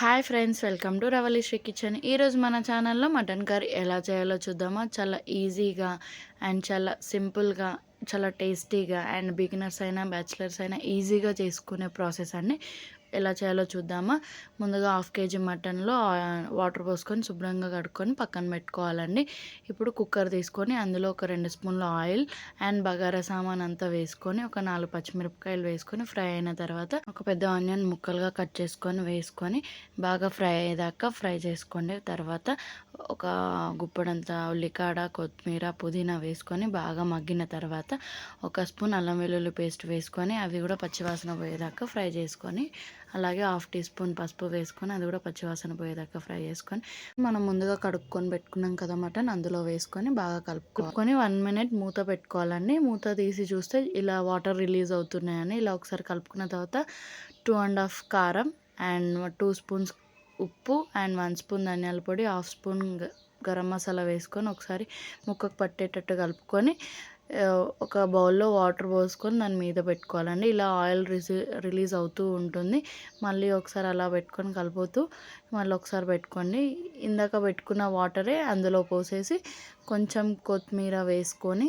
Hi friends welcome to Ravalisri kitchen. ఈరోజు మన ఛానల్లో మటన్ కర్రీ ఎలా చేయాలో చూద్దామా? చాలా ఈజీగా అండ్ చాలా సింపుల్గా చాలా టేస్టీగా అండ్ బిగినర్స్ అయినా బ్యాచిలర్స్ అయినా ఈజీగా చేసుకునే ప్రాసెస్ అండి. ఎలా చేయాలో చూద్దామా. ముందుగా హాఫ్ కేజీ మటన్లో వాటర్ పోసుకొని శుభ్రంగా కడుక్కొని పక్కన పెట్టుకోవాలండి. ఇప్పుడు కుక్కర్ తీసుకొని అందులో ఒక రెండు స్పూన్ల ఆయిల్ అండ్ బగారా సామాన్ అంతా వేసుకొని ఒక నాలుగు పచ్చిమిరపకాయలు వేసుకొని ఫ్రై అయిన తర్వాత ఒక పెద్ద ఆనియన్ ముక్కలుగా కట్ చేసుకొని వేసుకొని బాగా ఫ్రై అయ్యేదాకా ఫ్రై చేసుకోండి. తర్వాత ఒక గుప్పడంత ఉల్లికాడ కొత్తిమీర పుదీనా వేసుకొని బాగా మగ్గిన తర్వాత ఒక స్పూన్ అల్లం వెల్లుల్లి పేస్ట్ వేసుకొని అవి కూడా పచ్చివాసన పోయేదాకా ఫ్రై చేసుకొని అలాగే హాఫ్ టీ స్పూన్ పసుపు వేసుకొని అది కూడా పచ్చివాసన పోయేదాకా ఫ్రై చేసుకొని మనం ముందుగా కడుక్కొని పెట్టుకున్నాం కదా మటన్ అందులో వేసుకొని బాగా కలుపుకొని వన్ మినిట్ మూత పెట్టుకోవాలండి. మూత తీసి చూస్తే ఇలా వాటర్ రిలీజ్ అవుతున్నాయని ఇలా ఒకసారి కలుపుకున్న తర్వాత టూ అండ్ హాఫ్ కారం అండ్ టూ స్పూన్స్ ఉప్పు అండ్ వన్ స్పూన్ ధనియాల పొడి హాఫ్ స్పూన్ గరం మసాలా వేసుకొని ఒకసారి ముక్కకు పట్టేటట్టు కలుపుకొని ఒక బౌల్లో వాటర్ పోసుకొని దాని మీద పెట్టుకోవాలండి. ఇలా ఆయిల్ రిసి రిలీజ్ అవుతూ ఉంటుంది. మళ్ళీ ఒకసారి అలా పెట్టుకొని కలుపుతూ మళ్ళీ ఒకసారి పెట్టుకోండి. ఇందాక పెట్టుకున్న వాటరే అందులో పోసేసి కొంచెం కొత్తిమీర వేసుకొని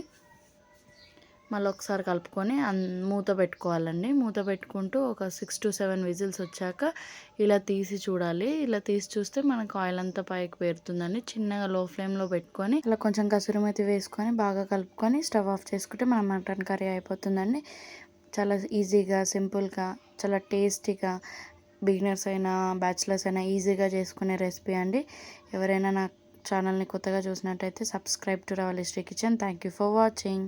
మళ్ళీ ఒకసారి కలుపుకొని మూత పెట్టుకోవాలండి. మూత పెట్టుకుంటూ ఒక సిక్స్ టు సెవెన్ విజిల్స్ వచ్చాక ఇలా తీసి చూడాలి. ఇలా తీసి చూస్తే మనకు ఆయిల్ అంతా పైకి పేరుతుందండి. చిన్నగా లో ఫ్లేమ్లో పెట్టుకొని ఇలా కొంచెం కసురుమతి వేసుకొని బాగా కలుపుకొని స్టవ్ ఆఫ్ చేసుకుంటే మన మటన్ కర్రీ అయిపోతుందండి. చాలా ఈజీగా సింపుల్గా చాలా టేస్టీగా బిగినర్స్ అయినా బ్యాచిలర్స్ అయినా ఈజీగా చేసుకునే రెసిపీ అండి. ఎవరైనా నా ఛానల్ని కొత్తగా చూసినట్టయితే subscribe to Ravali history kitchen. Thank you for watching.